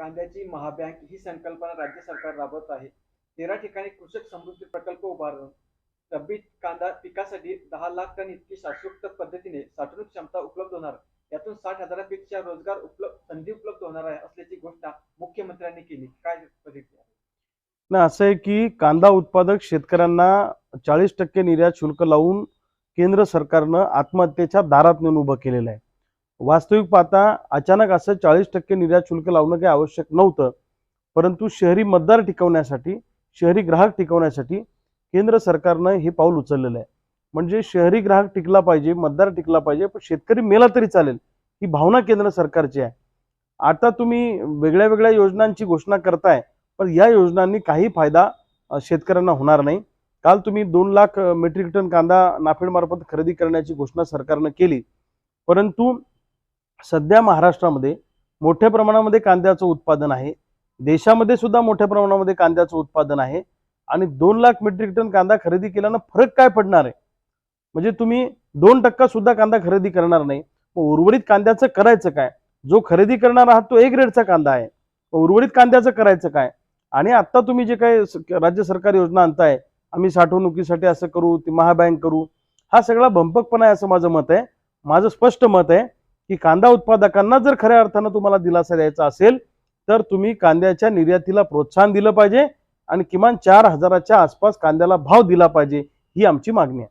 कांद्याची महाबँक ही संकल्पना राज्य सरकार राबवत आहे. तेरा ठिकाणी कृषक समृद्धी प्रकल्प उभारून रब्बी कांदा पिकासाठी दहा लाख टन इतकी शास्त्रोक्त पद्धतीने साठवणूक क्षमता उपलब्ध होणार. यातून साठ हजारापेक्षा रोजगार उपलब्ध संधी उपलब्ध होणार आहे असल्याची घोषणा मुख्यमंत्र्यांनी केली. काय प्रतिक्रिया? ना असं आहे की कांदा उत्पादक शेतकऱ्यांना चाळीस टक्के निर्यात शुल्क लावून केंद्र सरकारनं आत्महत्येच्या दारात नेऊन उभं केलेलं आहे. वास्तविक पाहता अचानक असं चाळीस टक्के निर्यात शुल्क लावणं काही आवश्यक नव्हतं. परंतु शहरी मतदार टिकवण्यासाठी शहरी ग्राहक टिकवण्यासाठी केंद्र सरकारनं हे पाऊल उचललेलं आहे. म्हणजे शहरी ग्राहक टिकला पाहिजे मतदार टिकला पाहिजे पण शेतकरी मेला तरी चालेल ही भावना केंद्र सरकारची आहे. आता तुम्ही वेगळ्या वेगळ्या योजनांची घोषणा करताय पण या योजनांनी काही फायदा शेतकऱ्यांना होणार नाही. काल तुम्ही दोन लाख मेट्रिक टन कांदा नाफेडमार्फत खरेदी करण्याची घोषणा सरकारनं केली. परंतु सध्या महाराष्ट्रामध्ये मोठ्या प्रमाणामध्ये कांद्याचं उत्पादन आहे. देशामध्ये सुद्धा मोठ्या प्रमाणामध्ये कांद्याचं उत्पादन आहे. आणि दोन लाख मेट्रिक टन कांदा खरेदी केल्यानं फरक काय पडणार आहे? म्हणजे तुम्ही दोन टक्का सुद्धा कांदा खरेदी करणार नाही. मग उर्वरित कांद्याचं करायचं काय? जो खरेदी करणार आहात तो ए ग्रेडचा कांदा आहे. उर्वरित कांद्याचं करायचं काय? आणि आता तुम्ही जे काही राज्य सरकार योजना आणताय आम्ही साठवणुकीसाठी असं करू ती महाबँक करू हा सगळा भंपकपणा आहे असं माझं मत आहे. माझं स्पष्ट मत आहे की कांदा उत्पादकांना जर खऱ्या अर्थानं तुम्हाला दिलासा द्यायचा असेल तर तुम्ही कांद्याच्या निर्यातीला प्रोत्साहन दिलं पाहिजे आणि किमान चार हजाराच्या आसपास कांद्याला भाव दिला पाहिजे ही आमची मागणी आहे.